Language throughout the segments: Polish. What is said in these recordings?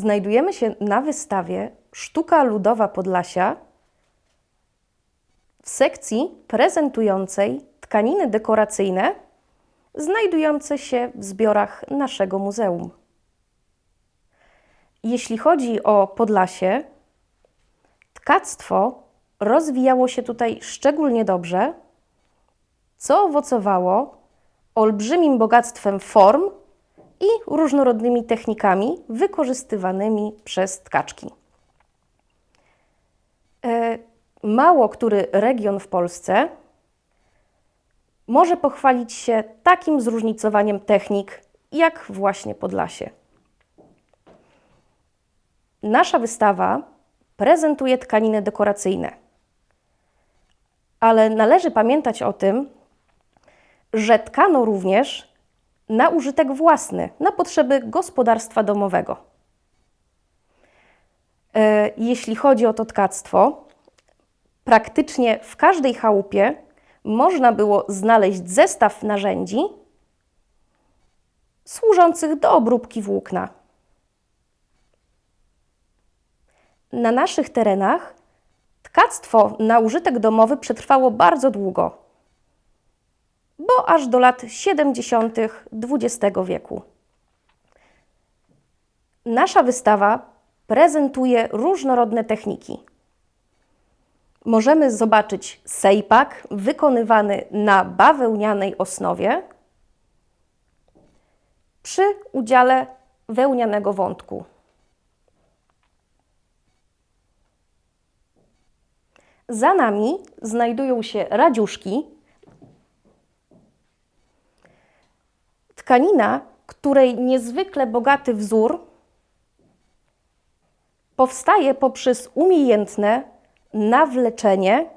Znajdujemy się na wystawie Sztuka Ludowa Podlasia w sekcji prezentującej tkaniny dekoracyjne znajdujące się w zbiorach naszego muzeum. Jeśli chodzi o Podlasie, tkactwo rozwijało się tutaj szczególnie dobrze, co owocowało olbrzymim bogactwem form i różnorodnymi technikami wykorzystywanymi przez tkaczki. E, Mało który region w Polsce może pochwalić się takim zróżnicowaniem technik jak właśnie Podlasie. Nasza wystawa prezentuje tkaniny dekoracyjne, ale należy pamiętać o tym, że tkano również na użytek własny, na potrzeby gospodarstwa domowego. E, Jeśli chodzi o to tkactwo, praktycznie w każdej chałupie można było znaleźć zestaw narzędzi służących do obróbki włókna. Na naszych terenach tkactwo na użytek domowy przetrwało bardzo długo, bo aż do lat 70. XX wieku. Nasza wystawa prezentuje różnorodne techniki. Możemy zobaczyć sejpak wykonywany na bawełnianej osnowie przy udziale wełnianego wątku. Za nami znajdują się radziuszki, tkanina, której niezwykle bogaty wzór powstaje poprzez umiejętne nawleczenie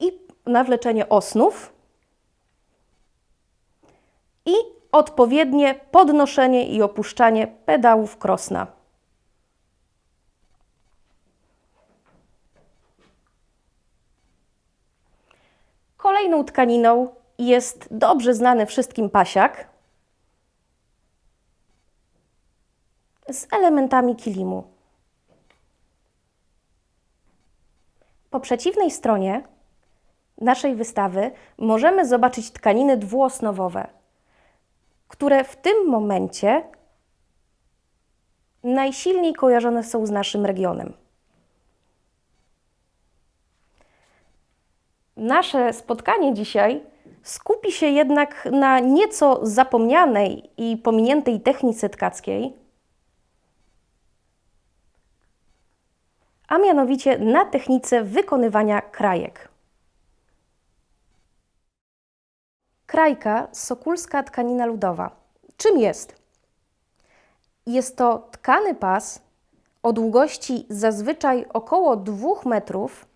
i nawleczenie osnów i odpowiednie podnoszenie i opuszczanie pedałów krosna. Kolejną tkaniną jest dobrze znany wszystkim pasiak z elementami kilimu. Po przeciwnej stronie naszej wystawy możemy zobaczyć tkaniny dwuosnowowe, które w tym momencie najsilniej kojarzone są z naszym regionem. Nasze spotkanie dzisiaj skupi się jednak na nieco zapomnianej i pominiętej technice tkackiej, a mianowicie na technice wykonywania krajek. Krajka sokulska tkanina ludowa. Czym jest? Jest to tkany pas o długości zazwyczaj około 2 metrów,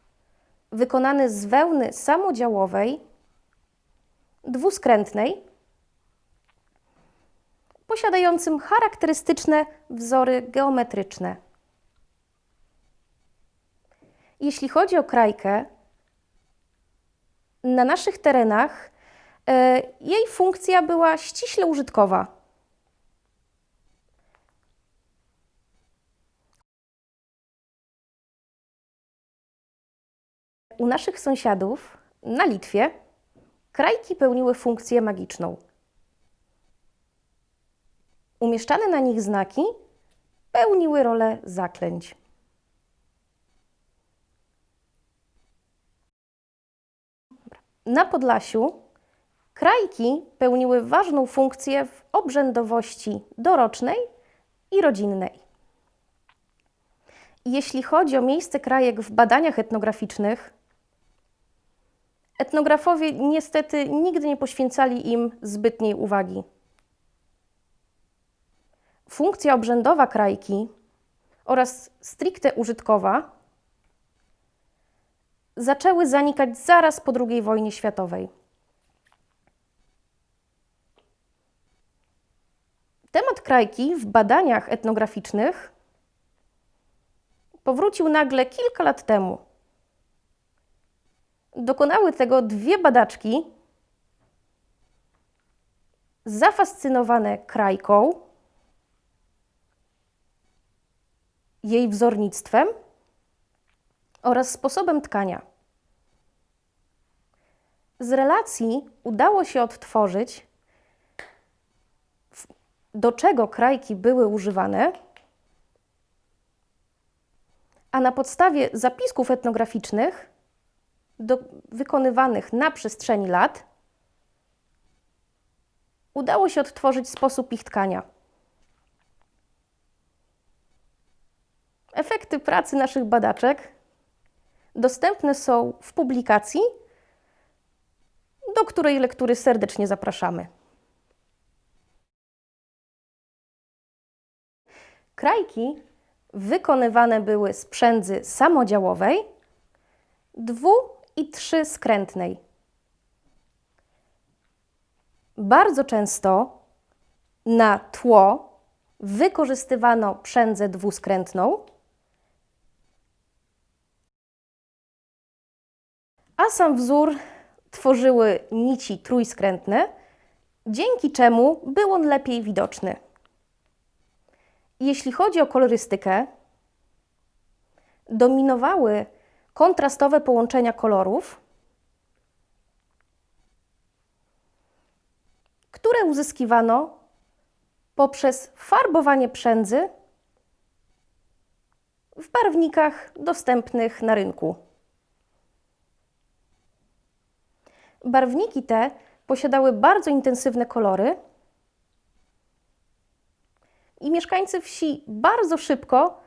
wykonany z wełny samodziałowej, dwuskrętnej, posiadającym charakterystyczne wzory geometryczne. Jeśli chodzi o krajkę, na naszych terenach e, jej funkcja była ściśle użytkowa. U naszych sąsiadów na Litwie krajki pełniły funkcję magiczną. Umieszczane na nich znaki pełniły rolę zaklęć. Na Podlasiu krajki pełniły ważną funkcję w obrzędowości dorocznej i rodzinnej. Jeśli chodzi o miejsce krajek w badaniach etnograficznych, etnografowie niestety nigdy nie poświęcali im zbytniej uwagi. Funkcja obrzędowa krajki oraz stricte użytkowa zaczęły zanikać zaraz po II wojnie światowej. Temat krajki w badaniach etnograficznych powrócił nagle kilka lat temu. Dokonały tego dwie badaczki zafascynowane krajką jej wzornictwem oraz sposobem tkania. Z relacji udało się odtworzyć, do czego krajki były używane, a na podstawie zapisków etnograficznych do, wykonywanych na przestrzeni lat udało się odtworzyć sposób ich tkania. Efekty pracy naszych badaczek dostępne są w publikacji, do której lektury serdecznie zapraszamy. Krajki wykonywane były z przędzy samodziałowej, dwu- i trzyskrętnej. Bardzo często na tło wykorzystywano przędzę dwuskrętną, a sam wzór tworzyły nici trójskrętne, dzięki czemu był on lepiej widoczny. Jeśli chodzi o kolorystykę, dominowały kontrastowe połączenia kolorów, które uzyskiwano poprzez farbowanie przędzy w barwnikach dostępnych na rynku. Barwniki te posiadały bardzo intensywne kolory i mieszkańcy wsi bardzo szybko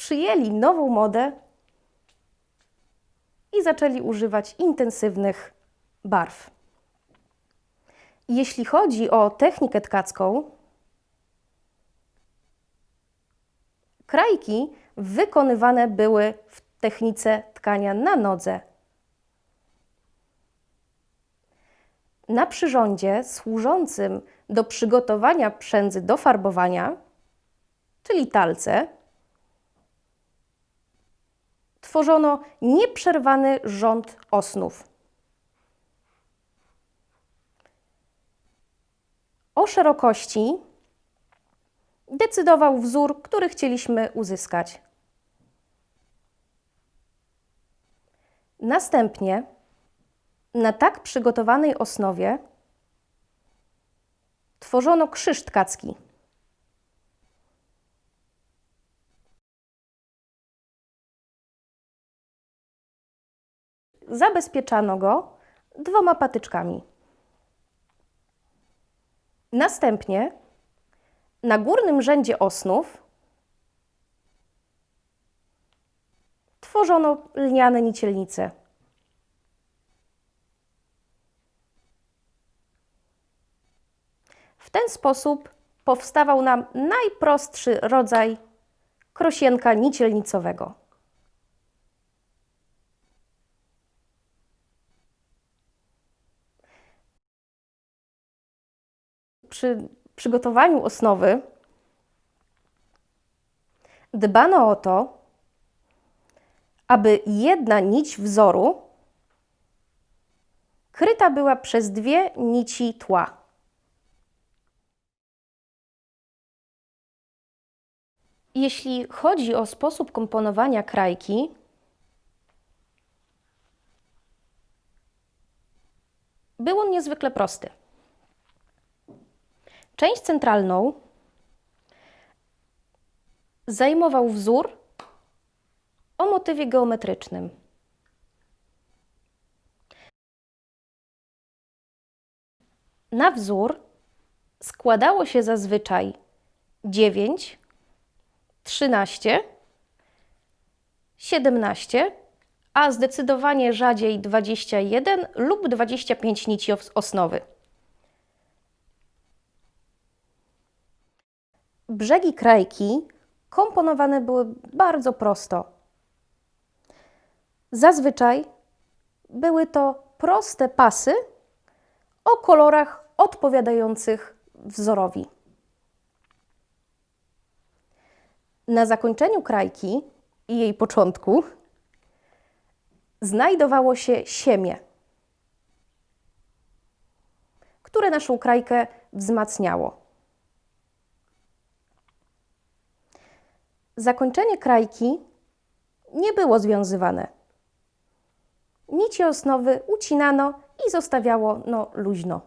przyjęli nową modę i zaczęli używać intensywnych barw. Jeśli chodzi o technikę tkacką, krajki wykonywane były w technice tkania na nodze. Na przyrządzie służącym do przygotowania przędzy do farbowania, czyli talce, tworzono nieprzerwany rząd osnów. O szerokości decydował wzór, który chcieliśmy uzyskać. Następnie na tak przygotowanej osnowie tworzono krzyż tkacki. Zabezpieczano go dwoma patyczkami. Następnie na górnym rzędzie osnów tworzono lniane nicielnice. W ten sposób powstawał nam najprostszy rodzaj krosienka nicielnicowego. Przy przygotowaniu osnowy dbano o to, aby jedna nić wzoru kryta była przez dwie nici tła. Jeśli chodzi o sposób komponowania krajki, był on niezwykle prosty. Część centralną zajmował wzór o motywie geometrycznym. Na wzór składało się zazwyczaj 9, 13, 17, a zdecydowanie rzadziej 21 lub 25 nici os- osnowy. Brzegi krajki komponowane były bardzo prosto. Zazwyczaj były to proste pasy o kolorach odpowiadających wzorowi. Na zakończeniu krajki i jej początku znajdowało się siemię, które naszą krajkę wzmacniało. Zakończenie krajki nie było związywane. Nici osnowy ucinano i zostawiało no luźno.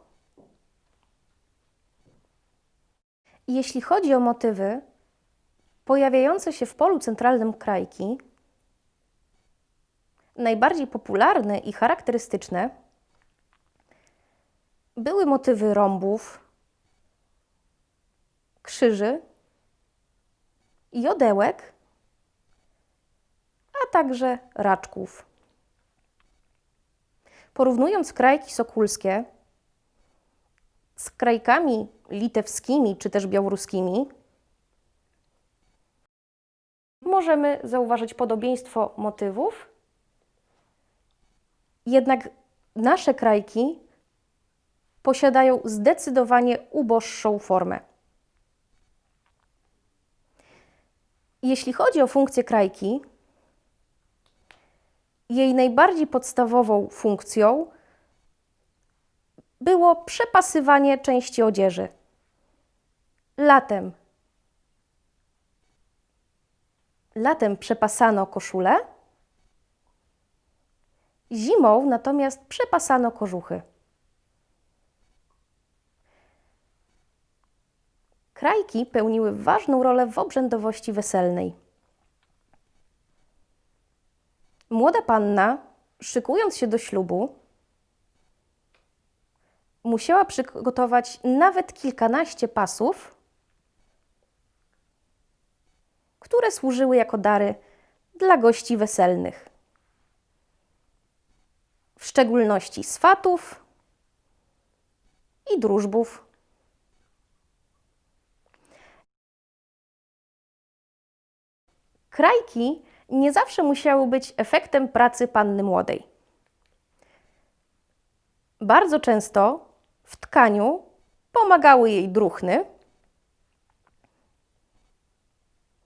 Jeśli chodzi o motywy pojawiające się w polu centralnym krajki, najbardziej popularne i charakterystyczne były motywy rąbów, krzyży, jodełek, a także raczków. Porównując krajki sokulskie z krajkami litewskimi czy też białoruskimi, możemy zauważyć podobieństwo motywów, jednak nasze krajki posiadają zdecydowanie uboższą formę. Jeśli chodzi o funkcję krajki, jej najbardziej podstawową funkcją było przepasywanie części odzieży. Latem. Latem przepasano koszulę, zimą natomiast przepasano kożuchy. Krajki pełniły ważną rolę w obrzędowości weselnej. Młoda panna, szykując się do ślubu, musiała przygotować nawet kilkanaście pasów, które służyły jako dary dla gości weselnych, w szczególności swatów i drużbów. Krajki nie zawsze musiały być efektem pracy panny młodej. Bardzo często w tkaniu pomagały jej druchny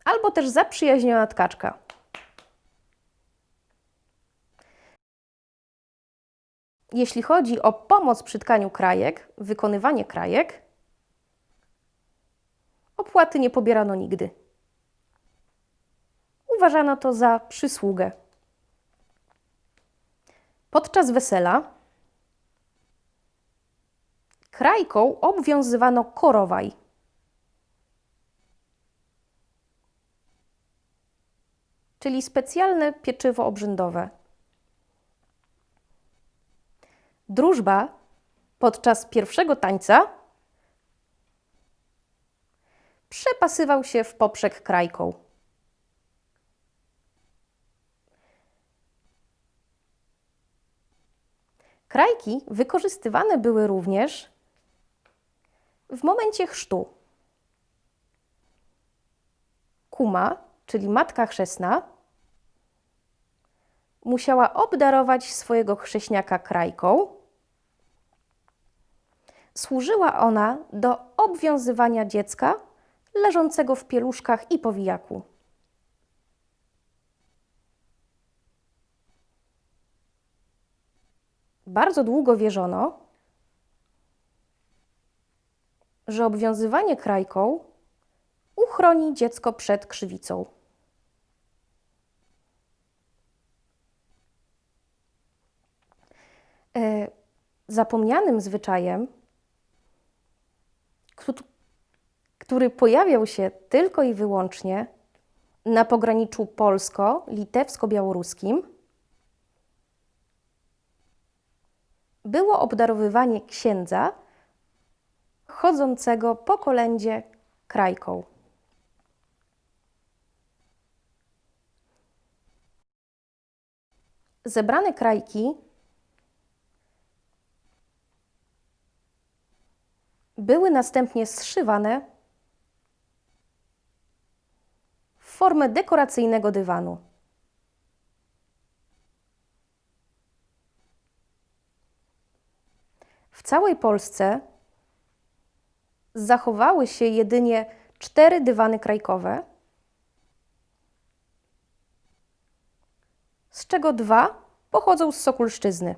albo też zaprzyjaźniona tkaczka. Jeśli chodzi o pomoc przy tkaniu krajek, wykonywanie krajek, opłaty nie pobierano nigdy. Uważano to za przysługę. Podczas wesela krajką obwiązywano korowaj. Czyli specjalne pieczywo obrzędowe. Drużba podczas pierwszego tańca przepasywał się w poprzek krajką. Krajki wykorzystywane były również w momencie chrztu. Kuma, czyli matka chrzestna, musiała obdarować swojego chrześniaka krajką. Służyła ona do obwiązywania dziecka leżącego w pieluszkach i powijaku. Bardzo długo wierzono, że obwiązywanie krajką uchroni dziecko przed krzywicą. E, zapomnianym zwyczajem, który pojawiał się tylko i wyłącznie na pograniczu polsko-litewsko-białoruskim, było obdarowywanie księdza chodzącego po kolędzie krajką. Zebrane krajki były następnie zszywane w formę dekoracyjnego dywanu. W całej Polsce zachowały się jedynie cztery dywany krajkowe, z czego dwa pochodzą z Sokulszczyzny.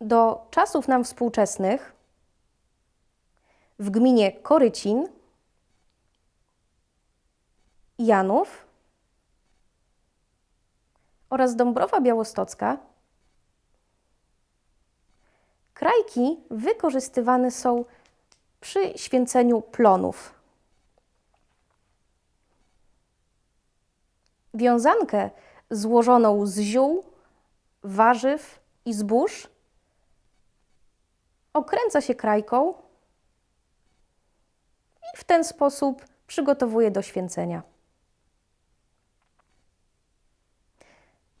Do czasów nam współczesnych w gminie Korycin, Janów oraz Dąbrowa Białostocka krajki wykorzystywane są przy święceniu plonów. Wiązankę złożoną z ziół, warzyw i zbóż okręca się krajką i w ten sposób przygotowuje do święcenia.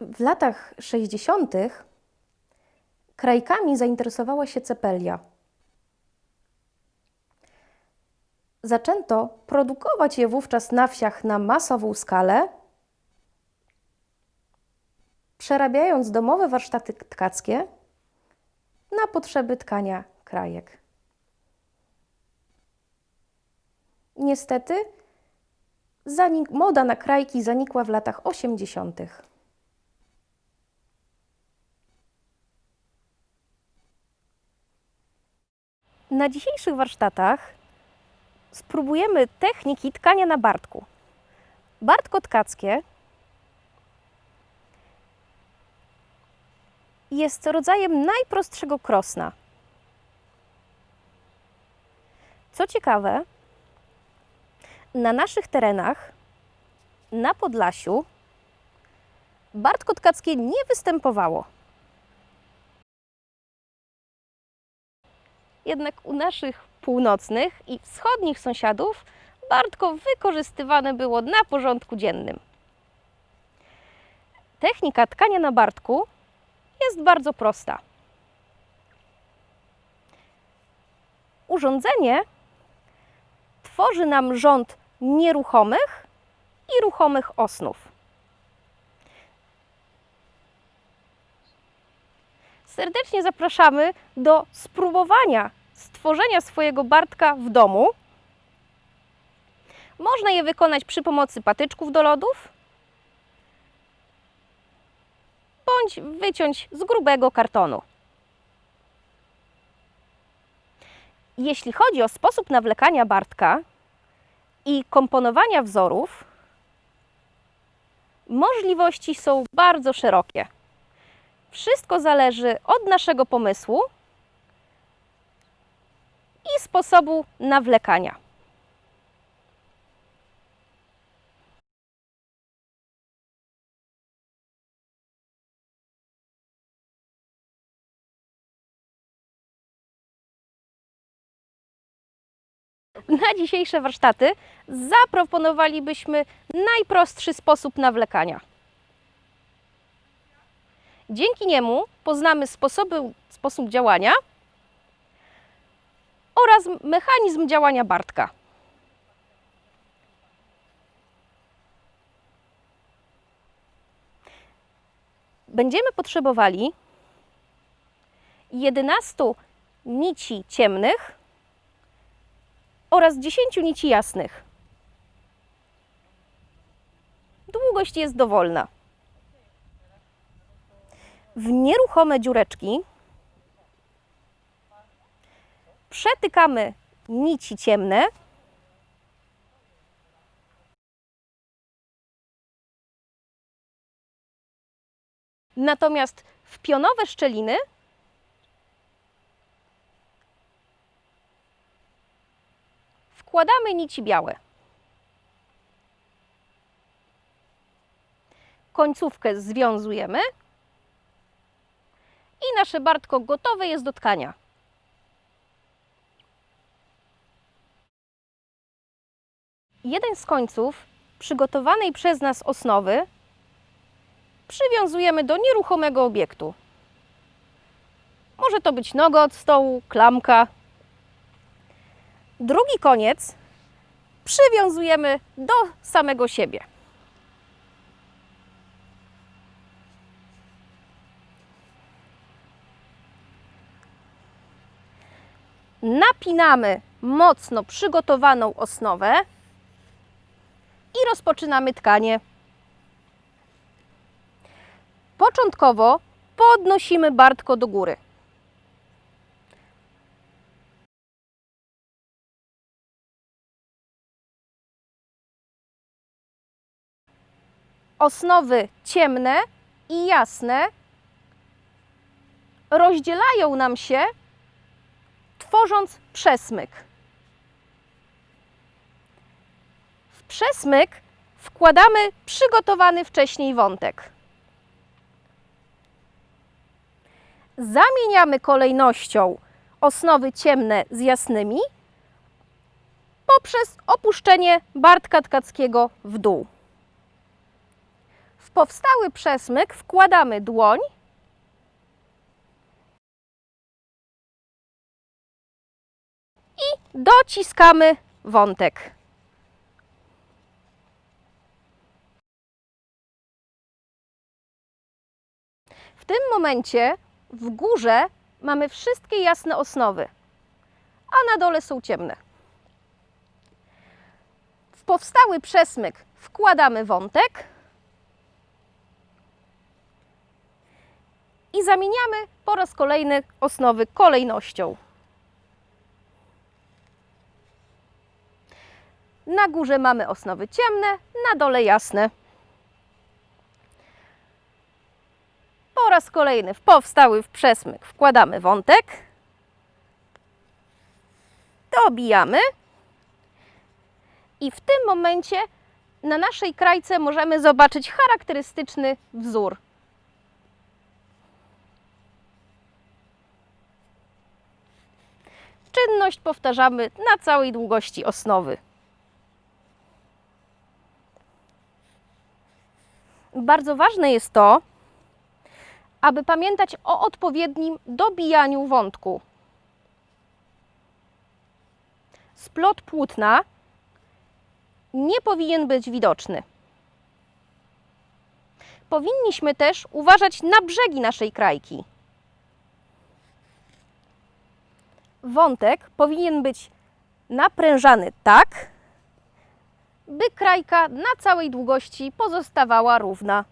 W latach 60. krajkami zainteresowała się cepelia. Zaczęto produkować je wówczas na wsiach na masową skalę, przerabiając domowe warsztaty tkackie na potrzeby tkania krajek. Niestety, moda na krajki zanikła w latach 80. Na dzisiejszych warsztatach spróbujemy techniki tkania na bartku. Bartko tkackie jest rodzajem najprostszego krosna. Co ciekawe, na naszych terenach, na Podlasiu, bartko tkackie nie występowało. Jednak u naszych północnych i wschodnich sąsiadów bartko wykorzystywane było na porządku dziennym. Technika tkania na bartku jest bardzo prosta. Urządzenie tworzy nam rząd nieruchomych i ruchomych osnów. Serdecznie zapraszamy do spróbowania stworzenia swojego bartka w domu. Można je wykonać przy pomocy patyczków do lodów bądź wyciąć z grubego kartonu. Jeśli chodzi o sposób nawlekania bartka i komponowania wzorów, możliwości są bardzo szerokie. Wszystko zależy od naszego pomysłu i sposobu nawlekania. Na dzisiejsze warsztaty zaproponowalibyśmy najprostszy sposób nawlekania. Dzięki niemu poznamy sposoby, sposób działania oraz mechanizm działania Bartka. Będziemy potrzebowali 11 nici ciemnych oraz 10 nici jasnych. Długość jest dowolna. W nieruchome dziureczki przetykamy nici ciemne. Natomiast w pionowe szczeliny wkładamy nici białe. Końcówkę związujemy i nasze bartko gotowe jest do tkania. Jeden z końców przygotowanej przez nas osnowy przywiązujemy do nieruchomego obiektu. Może to być noga od stołu, klamka. Drugi koniec przywiązujemy do samego siebie. Napinamy mocno przygotowaną osnowę i rozpoczynamy tkanie. Początkowo podnosimy bartko do góry. Osnowy ciemne i jasne rozdzielają nam się, tworząc przesmyk. Przesmyk wkładamy przygotowany wcześniej wątek. Zamieniamy kolejnością osnowy ciemne z jasnymi poprzez opuszczenie Bartka Tkackiego w dół. W powstały przesmyk wkładamy dłoń i dociskamy wątek. Tym momencie w górze mamy wszystkie jasne osnowy, a na dole są ciemne. W powstały przesmyk wkładamy wątek i zamieniamy po raz kolejny osnowy kolejnością. Na górze mamy osnowy ciemne, na dole jasne. Po raz kolejny w powstały w przesmyk wkładamy wątek, dobijamy i w tym momencie na naszej krajce możemy zobaczyć charakterystyczny wzór. Czynność powtarzamy na całej długości osnowy. Bardzo ważne jest to, aby pamiętać o odpowiednim dobijaniu wątku. Splot płótna nie powinien być widoczny. Powinniśmy też uważać na brzegi naszej krajki. Wątek powinien być naprężany tak, by krajka na całej długości pozostawała równa.